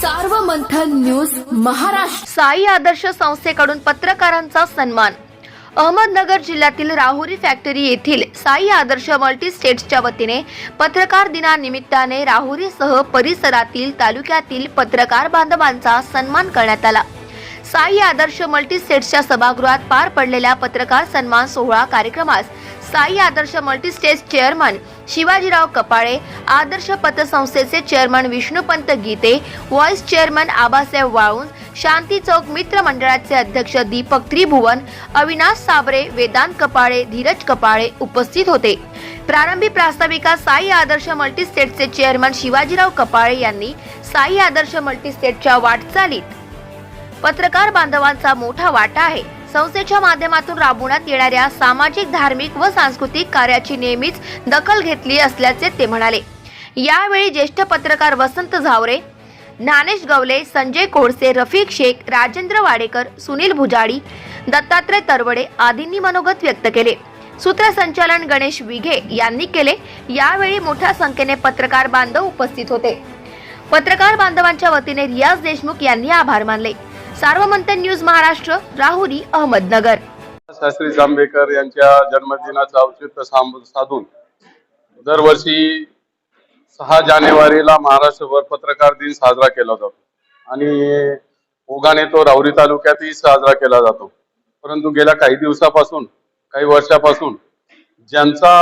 Sarvamanthan news Maharashtra. Sai Adarsh संस्थेकडून पत्रकारांचा सन्मान. अहमदनगर जिल्ह्यातील राहुरी फॅक्टरी येथील साई आदर्श मल्टी स्टेट्सच्या वतीने पत्रकार दिनानिमित्ताने राहुरीसह परिसरातील तालुक्यातील पत्रकार बांधवांचा सन्मान करण्यात आला. साई आदर्श मल्टी स्टेट्सच्या सभागृहात पार पडलेल्या पत्रकार सन्मान सोहळा कार्यक्रमास Sai Adarsh multi states chairman Shivajirao Kapale Adarsh पतसंस्थेचे chairman Vishnupant Gite vice chairman Abasaheb Walunj Shanti Chowk मित्र मंडळाचे अध्यक्ष दीपक त्रिभुवन अविनाश साबरे वेदांत कपाळे धीरज कपाळे उपस्थित होते. प्रारंभी प्रास्ताविका साई आदर्श मल्टीस्टेटचे चेअरमन शिवाजीराव कपाळे यांनी साई आदर्श मल्टीस्टेटच्या वाटचालीत पत्रकार बांधवांचा मोठा वाटा आहे. संस्थेच्या माध्यमातून राबवण्यात येणाऱ्या सामाजिक धार्मिक व सांस्कृतिक कार्याची नेहमीच दखल घेतली असल्याचे ते म्हणाले. यावेळी ज्येष्ठ पत्रकार वसंत झावरे ज्ञानेश गवले संजय कोळसे रफिक शेख राजेंद्र वाडेकर सुनील भुजाडी दत्तात्रय तरवडे आदींनी मनोगत व्यक्त केले. सूत्रसंचालन गणेश विघे यांनी केले. यावेळी मोठ्या संख्येने पत्रकार बांधव उपस्थित होते. पत्रकार बांधवांच्या वतीने रियाज देशमुख यांनी आभार मानले. सार्वमंथन न्यूज महाराष्ट्र राहुरी अहमदनगर. शास्त्री जांभेकर यांच्या जन्मदिनाचं औचित्य साधून दरवर्षी सहा जानेवारीला महाराष्ट्रभर पत्रकार दिन साजरा केला जातो. आणि ओघाने तो राहुरी तालुक्यातही साजरा केला जातो. परंतु गेल्या काही दिवसापासून काही वर्षापासून ज्यांचा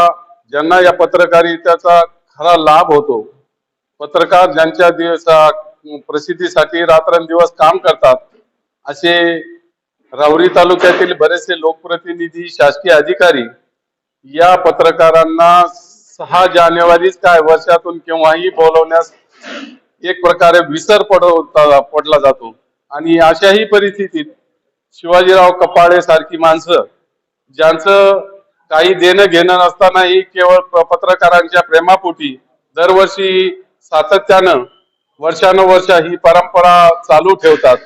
ज्यांना या पत्रकारितेचा खरा लाभ होतो पत्रकार ज्यांच्या दिवसा प्रसिद्धीसाठी रात्रंदिवस काम करतात असे रावरी तालुक्यातील बरेचसे लोकप्रतिनिधी शासकीय अधिकारी या पत्रकारांना सहा जानेवारीच काय वर्षातून केव्हाही बोलवण्यास एक प्रकारे विसर पडवता पडला जातो. आणि अशाही परिस्थितीत शिवाजीराव कपाळे सारखी माणसं ज्यांचं काही देणं घेणं नसतानाही केवळ प- पत्रकारांच्या प्रेमापोटी दरवर्षी सातत्यानं वर्षानुवर्ष ही परंपरा चालू ठेवतात.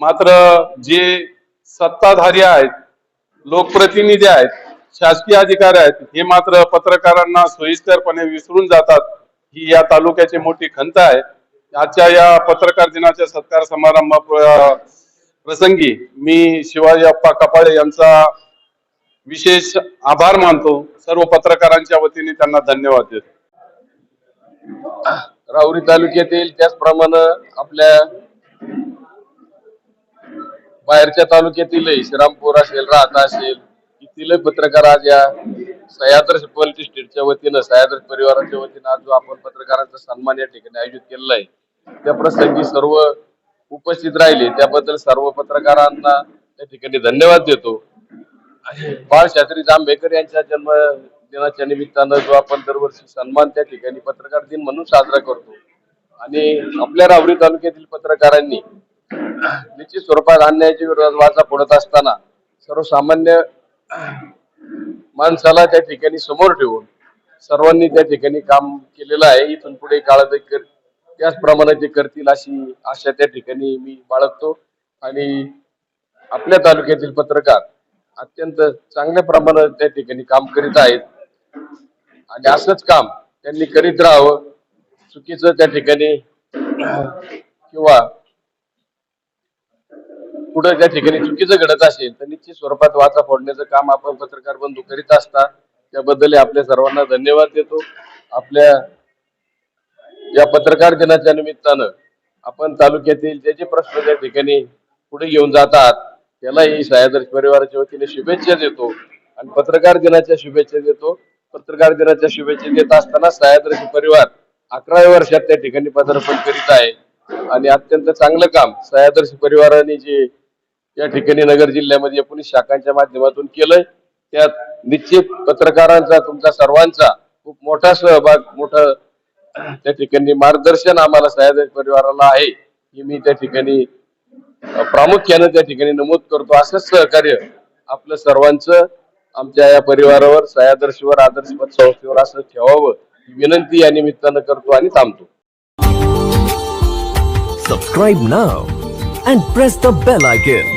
मात्र जे सत्ताधारी आहेत लोकप्रतिनिधी आहेत शासकीय अधिकारी आहेत हे मात्र पत्रकारांना सोयीस्करपणे विसरून जातात. ही या तालुक्याची मोठी खंत आहे. आजच्या या पत्रकार दिनाच्या सत्कार समारंभ प्रसंगी मी शिवाजी अप्पा कपाळे यांचा विशेष आभार मानतो. सर्व पत्रकारांच्या वतीने त्यांना धन्यवाद देतो. राहुरी तालुक्यातील त्याचप्रमाणे आपल्या बाहेरच्या तालुक्यातीलही श्रीरामपूर असेल राहता असेल इथील पत्रकार आज या सह्याद्र पॉलिटी स्टेटच्या वतीनं सह्याद्र परिवाराच्या वतीनं आज जो आपण पत्रकारांचा सन्मान या ठिकाणी आयोजित केलेला आहे त्या प्रसंगी सर्व उपस्थित राहिले. त्याबद्दल सर्व पत्रकारांना त्या ठिकाणी धन्यवाद देतो. आणि बाळशास्त्री जांभेकर यांच्या जन्म दिनाच्या निमित्तानं जो आपण दरवर्षी सन्मान त्या ठिकाणी पत्रकार दिन म्हणून साजरा करतो. आणि आपल्या राहुरी तालुक्यातील पत्रकारांनी निश्चित स्वरूपात अन्यायाच्या विरोधात वाचा फोडत असताना सर्वसामान्य माणसाला त्या ठिकाणी समोर ठेवून सर्वांनी त्या ठिकाणी काम केलेलं आहे. इथून पुढे काळात एक कर- त्याचप्रमाणे ते करतील अशी आशा त्या ठिकाणी मी बाळगतो. आणि आपल्या तालुक्यातील पत्रकार अत्यंत चांगल्या प्रमाणात त्या ठिकाणी काम करीत आहेत. आणि असंच काम त्यांनी करीत राहावं. चुकीचं त्या ठिकाणी किंवा कुठं त्या ठिकाणी चुकीचं घडत असेल तर निश्चित स्वरूपात वाचा फोडण्याचं काम आपण पत्रकार बंधू करीत असता त्याबद्दल आपल्या सर्वांना धन्यवाद देतो. आपल्या या पत्रकार दिनाच्या निमित्तानं आपण तालुक्यातील जे जे प्रश्न त्या ठिकाणी पुढे घेऊन जातात त्यालाही सह्याद्री परिवाराच्या वतीने शुभेच्छा देतो आणि पत्रकार दिनाच्या शुभेच्छा देतो. पत्रकार दिनाच्या शुभेच्छा देत असताना सह्याद्री परिवार अकराव्या वर्षात त्या ठिकाणी पदार्पण करीत आहे. आणि अत्यंत चांगलं काम सह्याद्री परिवाराने जे या ठिकाणी नगर जिल्ह्यामध्ये एकोणीस शाखांच्या माध्यमातून केलंय. त्यात निश्चित पत्रकारांचा तुमचा सर्वांचा खूप मोठा सहभाग मोठं त्या ठिकाणी मार्गदर्शन आम्हाला सह्याद्री परिवाराला आहे हे मी त्या ठिकाणी प्रामुख्यानं त्या ठिकाणी नमूद करतो. असंच सहकार्य आपलं सर्वांचं आमच्या या परिवारावर सह्यादर्शीवर आदर्शपद संस्थेवर असं ठेवावं ही विनंती या निमित्तानं करतो आणि थांबतो. सबस्क्राईब ना and press the bell icon